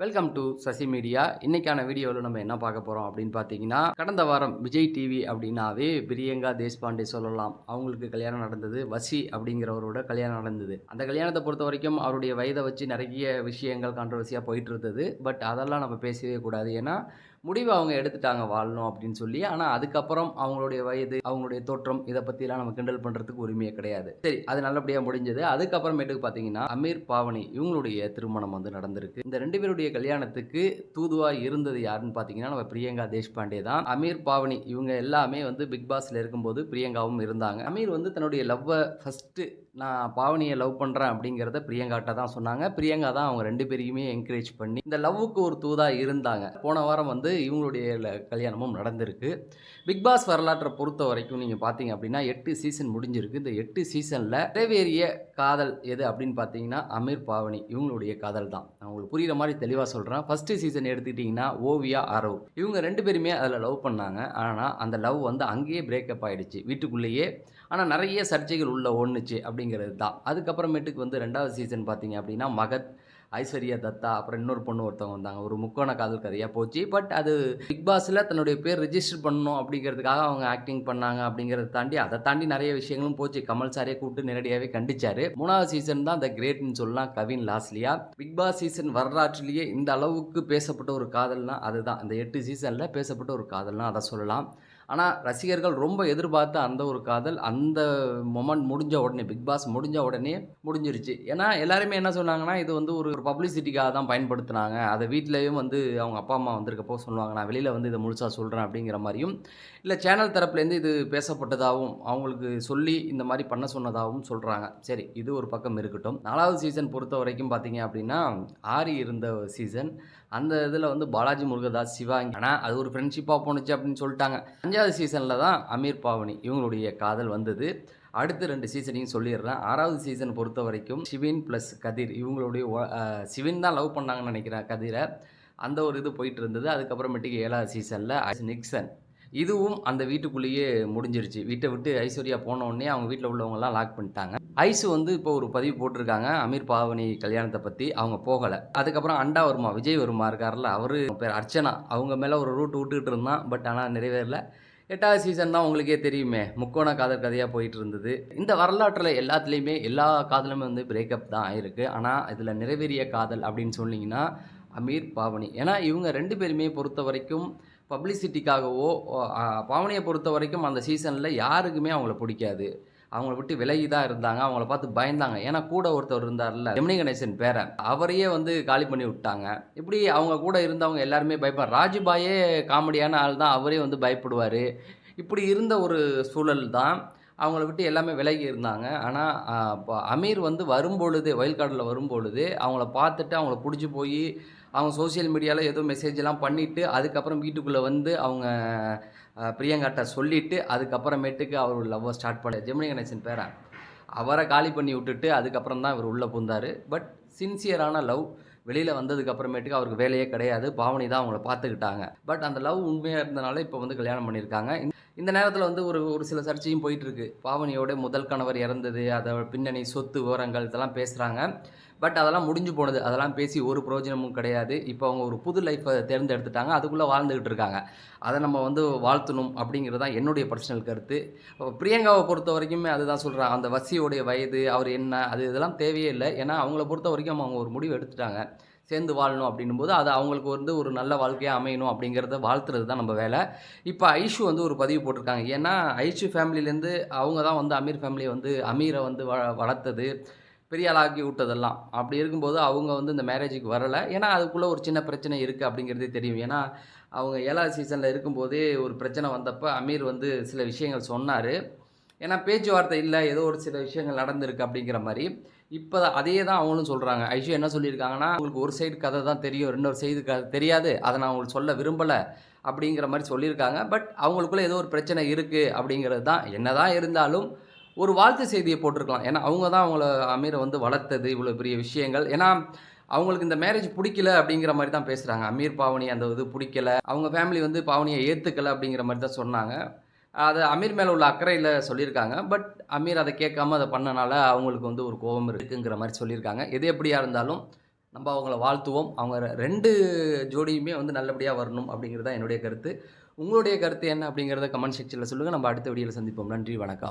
Welcome to Sasi media இன்னைக்கான வீடியோவில் நம்ம என்ன பார்க்க போகிறோம் அப்படின்னு பார்த்தீங்கன்னா கடந்த வாரம் விஜய் டிவி அப்படின்னாவே பிரியங்கா தேஷ்பாண்டே சொல்லலாம். அவங்களுக்கு கல்யாணம் நடந்தது வசி அப்படிங்கிறவரோட கல்யாணம் நடந்தது. அந்த கல்யாணத்தை பொறுத்த வரைக்கும் அவருடைய வயதை வச்சு நிறைய விஷயங்கள் கான்ட்ரவர்சியாக போயிட்டு இருந்தது. பட் அதெல்லாம் நம்ம பேசவே கூடாது. ஏன்னா முடிவு அவங்க எடுத்துட்டாங்க வாழணும் அப்படின்னு சொல்லி. ஆனால் அதுக்கப்புறம் அவங்களுடைய வயது அவங்களுடைய தோற்றம் இதை பற்றிலாம் நம்ம கிண்டல் பண்ணுறதுக்கு உரிமையே கிடையாது. சரி அது நல்லபடியாக முடிஞ்சது. அதுக்கப்புறமேட்டுக்கு பார்த்தீங்கன்னா அமீர் பாவனி இவங்களுடைய திருமணம் வந்து நடந்திருக்கு. இந்த ரெண்டு பேருடைய கல்யாணத்துக்கு தூதுவாக இருந்தது யாருன்னு பார்த்தீங்கன்னா நம்ம பிரியங்கா தேஷ்பாண்டே தான். அமீர் பாவனி இவங்க எல்லாமே வந்து பிக் பாஸில் இருக்கும்போது பிரியங்காவும் இருந்தாங்க. அமீர் வந்து தன்னுடைய லவ்வை ஃபஸ்ட்டு நான் பாவனியை லவ் பண்ணுறேன் அப்படிங்கிறத பிரியங்காட்ட தான் சொன்னாங்க. பிரியங்கா தான் அவங்க ரெண்டு பேரையுமே என்கரேஜ் பண்ணி இந்த லவ்வுக்கு ஒரு தூதாக இருந்தாங்க. போன வாரம் வந்து இவங்களுடைய கல்யாணமும் நடந்திருக்கு. பிக் பாஸ் வரலாற்றை பொறுத்த வரைக்கும் நீங்கள் பார்த்தீங்க அப்படின்னா எட்டு சீசன் முடிஞ்சிருக்கு. இந்த எட்டு சீசனில் நிறைவேறிய காதல் எது அப்படின்னு பார்த்தீங்கன்னா அமீர் பாவனி இவங்களுடைய காதல் தான். நான் உங்களுக்கு புரிகிற மாதிரி தெளிவாக சொல்கிறேன் ஃபஸ்ட்டு சீசன் எடுத்துக்கிட்டிங்கன்னா ஓவியா அரவ். இவங்க ரெண்டு பேருமே அதில் லவ் பண்ணாங்க. ஆனால் அந்த லவ் வந்து அங்கேயே பிரேக்கப் ஆகிடுச்சு வீட்டுக்குள்ளேயே. ஆனால் நிறைய சர்ச்சைகள் உள்ள ஒன்றுச்சு அப்படிங்கிறது தான். அதுக்கப்புறமேட்டுக்கு வந்து ரெண்டாவது சீசன் பார்த்தீங்க அப்படின்னா மகத் ஐஸ்வர்யா தத்தா அப்புறம் இன்னொரு பொண்ணு ஒருத்தவங்க வந்தாங்க. ஒரு முக்கோண காதல் கதையாக போச்சு. பட் அது பிக் பாஸில் தன்னுடைய பேர் ரிஜிஸ்டர் பண்ணணும் அப்படிங்கிறதுக்காக அவங்க ஆக்டிங் பண்ணாங்க அப்படிங்கிறத தாண்டி அதை தாண்டி நிறைய விஷயங்களும் போச்சு. கமல் சாரே கூப்பிட்டு நேரடியாகவே கண்டிச்சாரு. மூணாவது சீசன் தான் த கிரேட்னு சொல்லலாம் Kavin Losliya. Bigg Boss season வரலாற்றிலேயே இந்த அளவுக்கு பேசப்பட்ட ஒரு காதல்னா அதுதான். இந்த எட்டு சீசனில் பேசப்பட்ட ஒரு காதல்னா அதை சொல்லலாம். ஆனால் ரசிகர்கள் ரொம்ப எதிர்பார்த்த அந்த ஒரு காதல் அந்த மொமெண்ட் முடிஞ்ச உடனே பிக் பாஸ் முடிஞ்ச உடனே முடிஞ்சிருச்சு. ஏன்னா எல்லாருமே என்ன சொன்னாங்கன்னா இது வந்து ஒரு ஒரு பப்ளிசிட்டிக்காக தான் பயன்படுத்தினாங்க. அதை வீட்லேயும் வந்து அவங்க அப்பா அம்மா வந்திருக்கப்போ சொல்லுவாங்க நான் வெளியில் வந்து இதை முழுசாக சொல்கிறேன் அப்படிங்கிற மாதிரியும் இல்லை சேனல் தரப்புலேருந்து இது பேசப்பட்டதாகவும் அவங்களுக்கு சொல்லி இந்த மாதிரி பண்ண சொன்னதாகவும் சொல்கிறாங்க சரி இது ஒரு பக்கம் இருக்கட்டும். நாலாவது சீசன் பொறுத்த வரைக்கும் பார்த்தீங்க அப்படின்னா ஆரி இருந்த சீசன் அந்த இதில் வந்து பாலாஜி முருகதாஸ் சிவாங்கி ஆனால் அது ஒரு ஃப்ரெண்ட்ஷிப்பாக போணுச்சு அப்படின்னு சொல்லிட்டாங்க. அஞ்சாவது சீசனில் தான் அமீர் பாவனி இவங்களுடைய காதல் வந்தது. அடுத்த ரெண்டு சீசனையும் சொல்லிடுறேன். ஆறாவது சீசன் பொறுத்த வரைக்கும் சிவின் ப்ளஸ் கதிர் இவங்களுடைய சிவின் தான் லவ் பண்ணாங்கன்னு நினைக்கிறேன் கதிரை. அந்த ஒரு இது போயிட்டு இருந்தது. அதுக்கப்புறமேட்டுக்கு ஏழாவது சீசனில் நிக்சன். இதுவும் அந்த வீட்டுக்குள்ளேயே முடிஞ்சிருச்சு. வீட்டை விட்டு ஐஸ்வர்யா போன உடனே அவங்க வீட்டில் உள்ளவங்கலாம் லாக் பண்ணிட்டாங்க. ஐசு வந்து இப்போ ஒரு பதிவு போட்டிருக்காங்க. அமீர் பாவனி கல்யாணத்தை பற்றி அவங்க போகலை. அதுக்கப்புறம் அண்டா வருமா விஜய் வருமா இருக்கார்ல அவர் பேர் அர்ச்சனா. அவங்க மேலே ஒரு ரூட் விட்டுக்கிட்டு இருந்தான். பட் ஆனால் நிறைவேறல. எட்டாவது சீசன் தான் உங்களுக்கே தெரியுமே. முக்கோண காதல் கதையாக போயிட்டு இருந்தது இந்த வரலாற்றில் எல்லாத்துலேயுமே எல்லா காதலுமே வந்து பிரேக்கப் தான் ஆயிருக்கு. ஆனால் இதில் நிறைவேறிய காதல் அப்படின்னு சொன்னீங்கன்னா அமீர் பாவனி. ஏன்னா இவங்க ரெண்டு பேருமே பொறுத்த வரைக்கும் பப்ளிசிட்டிக்காகவோ பாவனியை பொறுத்த வரைக்கும் அந்த சீசனில் யாருக்குமே அவங்கள பிடிக்காது. அவங்கள விட்டு விலகி தான் இருந்தாங்க. அவங்கள பார்த்து பயந்தாங்க. ஏன்னா கூட ஒருத்தர் இருந்தார்ல ஜெமினி கணேசன் பேரை அவரையே வந்து காலி பண்ணி விட்டாங்க. இப்படி அவங்க கூட இருந்தவங்க எல்லாருமே பயப்பாங்க ராஜுபாயே காமெடியான ஆள் தான் அவரே வந்து பயப்படுவார். இப்படி இருந்த ஒரு சூழல் தான் அவங்கள விட்டு எல்லாமே விலகி இருந்தாங்க. ஆனால் அமீர் வந்து வரும்பொழுது வயல்காடில் வரும்பொழுது அவங்கள பார்த்துட்டு அவங்கள பிடிச்சி போய் அவங்க சோஷியல் மீடியாவில் ஏதோ மெசேஜ்லாம் பண்ணிவிட்டு அதுக்கப்புறம் வீட்டுக்குள்ளே வந்து அவங்க அஹ், பிரியங்காட்ட சொல்லிவிட்டு அதுக்கப்புறமேட்டுக்கு அவர் லவ்வை ஸ்டார்ட் பண்ண ஜெமினி கணேசன் பேரன். அவரை காலி பண்ணி விட்டுட்டு அதுக்கப்புறம் தான் இவர் உள்ளே பூந்தார் பட் சின்சியரான லவ் வெளியில் வந்ததுக்கு அப்புறமேட்டுக்கு அவருக்கு வேலையே கிடையாது. பாவனி தான் அவங்கள பார்த்துக்கிட்டாங்க. பட் அந்த லவ் உண்மையாக இருந்தனால இப்போ வந்து கல்யாணம் பண்ணியிருக்காங்க. இந்த- இந்த நேரத்தில் வந்து ஒரு ஒரு சில சர்ச்சையும் போயிட்டுருக்கு பாவனியோட முதல் கணவர் இறந்தது அதை பின்னணி சொத்து விவரங்கள் இதெல்லாம் பேசுகிறாங்க பட் அதெல்லாம் முடிஞ்சு போனது. அதெல்லாம் பேசி ஒரு பிரயோஜனமும் கிடையாது. இப்போ அவங்க ஒரு புது லைஃப்பை தேர்ந்தெடுத்துட்டாங்க. அதுக்குள்ளே வாழ்ந்துக்கிட்டு இருக்காங்க. அதை நம்ம வந்து வாழ்த்தணும் அப்படிங்கிறது தான் என்னுடைய பர்சனல் கருத்து. பிரியங்காவை பொறுத்த வரைக்குமே அதுதான் சொல்கிறாங்க அந்த வசியோடைய வயது அவர் என்ன அது இதெல்லாம் தேவையே இல்லை. ஏன்னா அவங்கள பொறுத்த வரைக்கும் அவங்க ஒரு முடிவு எடுத்துட்டாங்க. சேர்ந்து வாழணும் அப்படின்னும் போது அது அவங்களுக்கு வந்து ஒரு நல்ல வாழ்க்கையாக அமையணும் அப்படிங்கிறத வாழ்த்துறது தான் நம்ம வேலை. இப்போ ஐஷு வந்து ஒரு பதிவு போட்டிருக்காங்க. ஏன்னா ஐஷு ஃபேமிலிலேருந்து அவங்க தான் வந்து அமீர் ஃபேமிலியை வந்து அமீரை வந்து வ வளர்த்தது. பெரிய ஆளாக்கி விட்டதெல்லாம். அப்படி இருக்கும்போது அவங்க வந்து இந்த மேரேஜுக்கு வரலை. ஏன்னா அதுக்குள்ளே ஒரு சின்ன பிரச்சனை இருக்குது அப்படிங்கிறதே தெரியும். ஏன்னா அவங்க ஏழாவது சீசனில் இருக்கும்போதே ஒரு பிரச்சனை வந்தப்போ அமீர் வந்து சில விஷயங்கள் சொன்னார். ஏன்னா பேச்சுவார்த்தை இல்லை. ஏதோ ஒரு சில விஷயங்கள் நடந்திருக்கு அப்படிங்கிற மாதிரி. இப்போ அதே தான் அவங்களும் சொல்கிறாங்க ஐஷு என்ன சொல்லியிருக்காங்கன்னா உங்களுக்கு ஒரு சைடு கதை தான் தெரியும். இன்னொரு சைடு கதை தெரியாது. அதை நான் உங்களுக்கு சொல்ல விரும்பலை. அப்படிங்கிற மாதிரி சொல்லியிருக்காங்க. பட் அவங்களுக்குள்ளே ஏதோ ஒரு பிரச்சனை இருக்குது அப்படிங்கிறது தான். என்ன தான் இருந்தாலும் ஒரு வாழ்த்து செய்தியை போட்டிருக்கலாம். ஏன்னா அவங்க தான் அவங்கள அமீரை வந்து வளர்த்தது இவ்வளோ பெரிய விஷயங்கள். ஏன்னா அவங்களுக்கு இந்த மேரேஜ் பிடிக்கல அப்படிங்கிற மாதிரி தான் பேசுகிறாங்க அமீர் பாவனி அந்த இது பிடிக்கல. அவங்க ஃபேமிலி வந்து பாவனியை ஏற்றுக்கல அப்படிங்கிற மாதிரி தான் சொன்னாங்க. அது அமீர் மேலே உள்ள அக்கறையில் சொல்லியிருக்காங்க. பட் அமீர் அதை கேட்காம அதை பண்ணனால அவங்களுக்கு வந்து ஒரு கோபம் இருக்குங்கிற மாதிரி சொல்லியிருக்காங்க. எது எப்படியா இருந்தாலும் நம்ம அவங்கள வாழ்த்துவோம். அவங்க ரெண்டு ஜோடியுமே வந்து நல்லபடியாக வரணும் அப்படிங்கிறது தான் என்னுடைய கருத்து. உங்களுடைய கருத்து என்ன அப்படிங்கிறத கமெண்ட் செக்ஷனில் சொல்லுங்கள் நம்ம அடுத்த வீடியோவில் சந்திப்போம். நன்றி வணக்கம்.